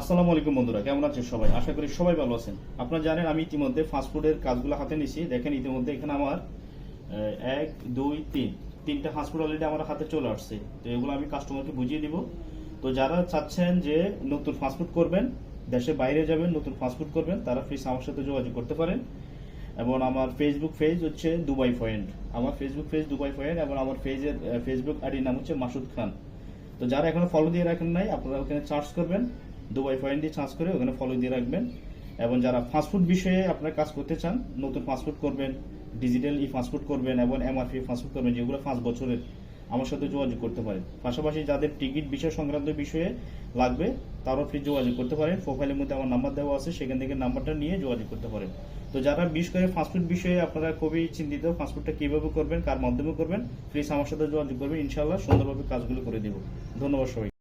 আসসালামু আলাইকুম বন্ধুরা, কেমন আছেন সবাই? আশা করি সবাই ভালো আছেন। আপনারা জানেন আমি ইতিমধ্যে ফাস্টফুডের কাজগুলো হাতে নিছি দেখেন ইতিমধ্যে এখানে আমার এক, দুই, তিন, তিনটা ফাস্টফুড অলরেডি আমার হাতে চলে আসছে। তো এগুলো আমি কাস্টমারকে বুঝিয়ে দিব। তো যারা চাচ্ছেন যে নতুন ফাস্টফুড করবেন, দেশে বাইরে যাবেন, নতুন ফাস্টফুড করবেন, তারা ফ্রিজ আমার সাথে যোগাযোগ করতে পারেন। এবং আমার ফেসবুক পেজ হচ্ছে দুবাই পয়েন্ট আমার ফেসবুক পেজ দুবাই পয়েন্ট এবং আমার পেজের ফেসবুক আইডির নাম হচ্ছে মাসুদ খান। তো যারা এখনও ফলো দিয়ে রাখেন নাই, আপনারা ওখানে চার্জ করবেন। দুবাই পয়েন্ট দিয়ে চার্জ করে ওখানে ফলো দিয়ে রাখবেন। এবং যারা ফাস্টফুড বিষয়ে আপনারা কাজ করতে চান, নতুন ফাস্টফুড করবেন ডিজিটাল ই ফাস্টফুড করবেন এবং এমআরপি ফাস্টফুড করবেন, যেগুলো পাঁচ বছরের, আমার সাথে যোগাযোগ করতে পারেন। পাশাপাশি যাদের টিকিট বিষয় সংক্রান্ত বিষয়ে লাগবে, তারাও ফ্রি যোগাযোগ করতে পারেন। প্রোফাইলের মধ্যে আমার নাম্বার দেওয়া আছে, সেখান থেকে নাম্বারটা নিয়ে যোগাযোগ করতে পারেন। তো যারা বিশেষ করে ফাস্টফুড বিষয়ে আপনারা খুবই চিন্তিত ফাস্টফুডটা কীভাবে করবেন, কার মাধ্যমে করবেন প্লিজ আমার সাথে যোগাযোগ করবেন। ইনশাল্লাহ সুন্দরভাবে কাজগুলো করে দেব। ধন্যবাদ সবাই